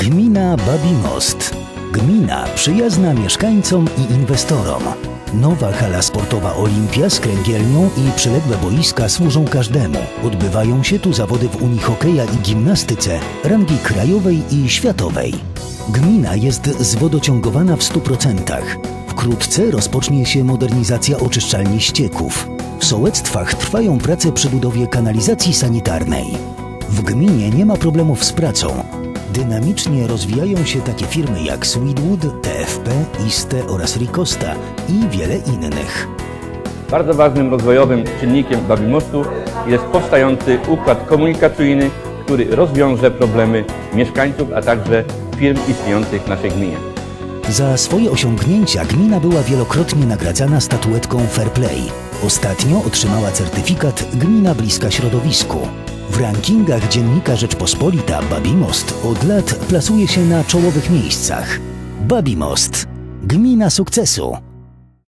Gmina Babimost. Gmina przyjazna mieszkańcom i inwestorom. Nowa hala sportowa Olimpia z kręgielnią i przyległe boiska służą każdemu. Odbywają się tu zawody w Unii Hokeja i Gimnastyce rangi krajowej i światowej. Gmina jest zwodociągowana w 100%. Wkrótce rozpocznie się modernizacja oczyszczalni ścieków. W sołectwach trwają prace przy budowie kanalizacji sanitarnej. W gminie nie ma problemów z pracą. Dynamicznie rozwijają się takie firmy jak Sweetwood, TFP, Iste oraz Ricosta i wiele innych. Bardzo ważnym rozwojowym czynnikiem Babimostu jest powstający układ komunikacyjny, który rozwiąże problemy mieszkańców, a także firm istniejących w naszej gminie. Za swoje osiągnięcia gmina była wielokrotnie nagradzana statuetką Fair Play. Ostatnio otrzymała certyfikat Gmina Bliska Środowisku. W rankingach dziennika Rzeczpospolita Babimost od lat plasuje się na czołowych miejscach. Babimost. Gmina sukcesu.